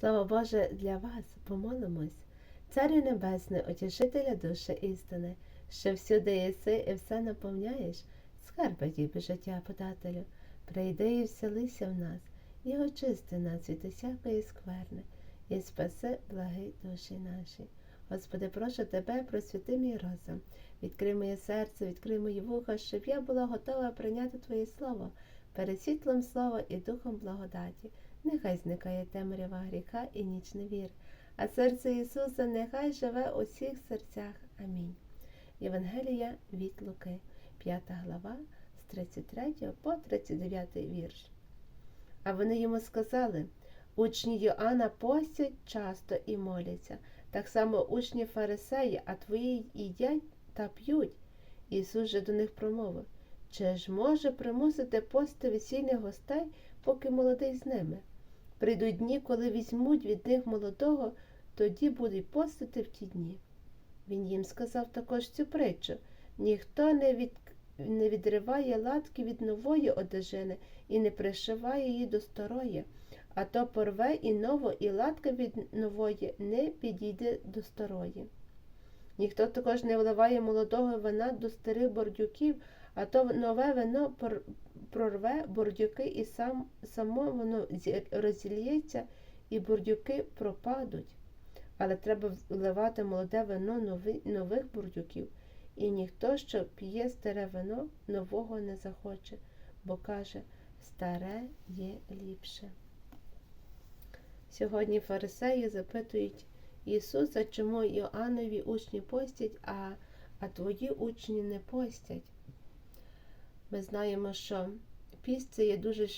Слава Боже, для вас помолимось. Царю Небесний, утішителя душі істини, що всюди єси і все наповняєш, скарби діби життя подателю, прийди і вселися в нас, і очисти нас від усякої скверни, і спаси благи душі наші. Господи, прошу тебе, просвіти мій розум, відкрий моє серце, відкрий мої вуха, щоб я була готова прийняти Твоє Слово, перед світлом слова і духом благодаті. Нехай зникає темрява гріха і ніч невір, а серце Ісуса нехай живе у всіх серцях. Амінь. Євангелія від Луки, 5 глава, з 33 по 39 вірш. А вони йому сказали учні Йоанна постять часто і моляться, так само учні фарисеї, а твої їдять та п'ють. Ісус же до них промовив чи ж може примусити пости весільних гостей, поки молодий з ними? Прийдуть дні, коли візьмуть від них молодого, тоді будуть постити в ті дні. Він їм сказав також цю притчу ніхто не, від... не відриває латки від нової одежини і не пришиває її до старої, а то порве і ново, і латка від нової не підійде до старої. Ніхто також не вливає молодого вина до старих бордюків, а то нове вино прорве бордюки, і сам, само воно розілється, і бордюки пропадуть. Але треба вливати молоде вино нови, нових бордюків, і ніхто, що п'є старе вино, нового не захоче, бо каже, старе є ліпше. Сьогодні фарисеї запитують Ісуса, чому Йоаннові учні постять, а, а твої учні не постять. Ми знаємо, що піст це є дуже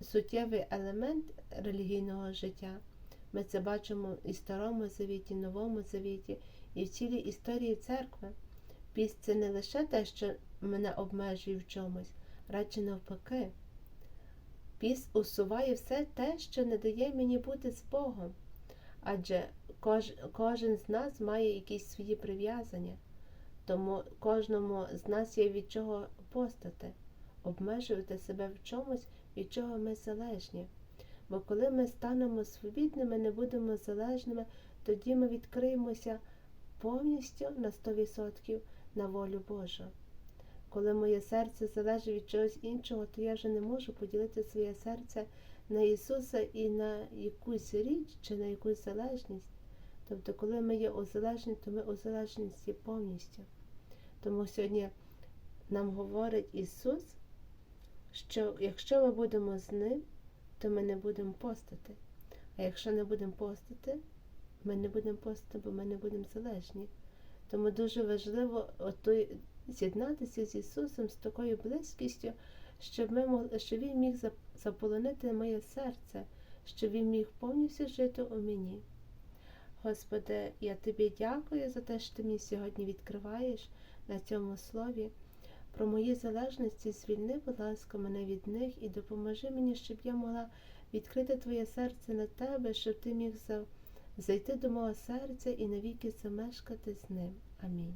суттєвий елемент релігійного життя. Ми це бачимо і в Старому Завіті, і Новому Завіті, і в цілій історії церкви. Піст це не лише те, що мене обмежує в чомусь, радше навпаки. Піст усуває все те, що не дає мені бути з Богом. Адже кож, кожен з нас має якісь свої прив'язання. Тому кожному з нас є від чого постати, обмежувати себе в чомусь, від чого ми залежні. Бо коли ми станемо свобідними, не будемо залежними, тоді ми відкриємося повністю на 100% на волю Божу. Коли моє серце залежить від чогось іншого, то я вже не можу поділити своє серце на Ісуса і на якусь річ чи на якусь залежність. Тобто, коли ми є узалежні, то ми узалежність є повністю. Тому сьогодні нам говорить Ісус, що якщо ми будемо з Ним, то ми не будемо постати. А якщо не будемо постати, ми не будемо постати, бо ми не будемо залежні. Тому дуже важливо з'єднатися з Ісусом з такою близькістю, щоб ми могли, щоб Він міг заполонити моє серце, щоб Він міг повністю жити у мені. Господи, я тобі дякую за те, що ти мені сьогодні відкриваєш на цьому слові. Про мої залежності звільни, будь ласка, мене від них і допоможи мені, щоб я могла відкрити Твоє серце на тебе, щоб ти міг зайти до мого серця і навіки замешкати з ним. Амінь.